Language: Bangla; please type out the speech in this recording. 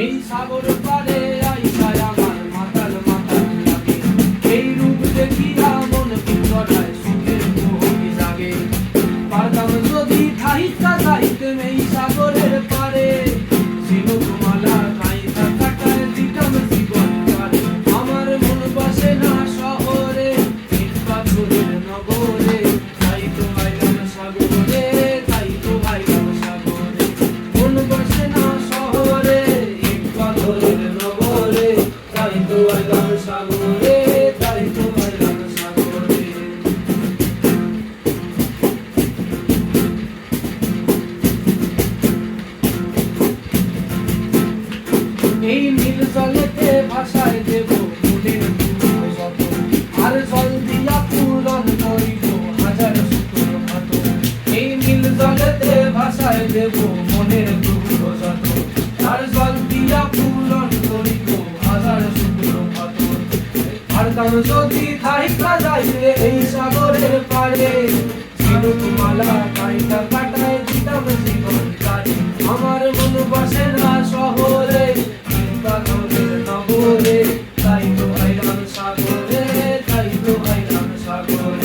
এই সাগর পারে আইসায় আমার মাতাল মাতাল লাগে। এই রূপ দেখিয়া মন বিচরায় সুখের মোহ জাগে। যদি থাহিতা যাইতেম এই এই নীল জলেতে ভাষায় দেব আর জল দিয়া পূরণ করিব হাজার সূত্র এই নীল জলেতে ভাষায় দেব মনের দুঃখ যত। আর জল দিয়া হাজার সূত্র মত। আর যদি থাইকা যাইবে এই Hallelujah.